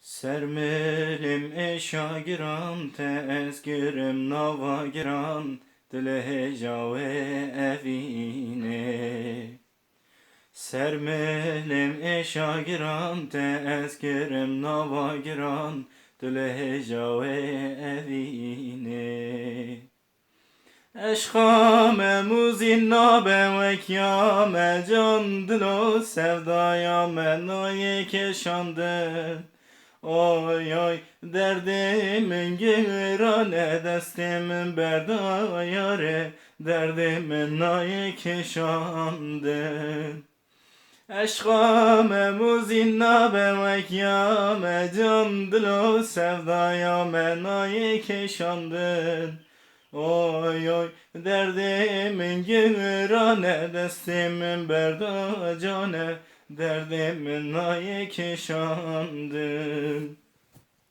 Sermelim eşa giran tezgirim nava giran dile hecave evine. Sermelim eşa giran tezgirim nava giran dile hecave evine. Eşka me muzinna be vekya me can dilo sevdaya me naye keşandı Oy oy derdimin girane destimin berdayare derdimin naye keşandı Eşka me muzinna be vekya me can dilo sevdaya me naye keşandın Oy oy derdimin girane destimin berdacane derdimin naye keşandım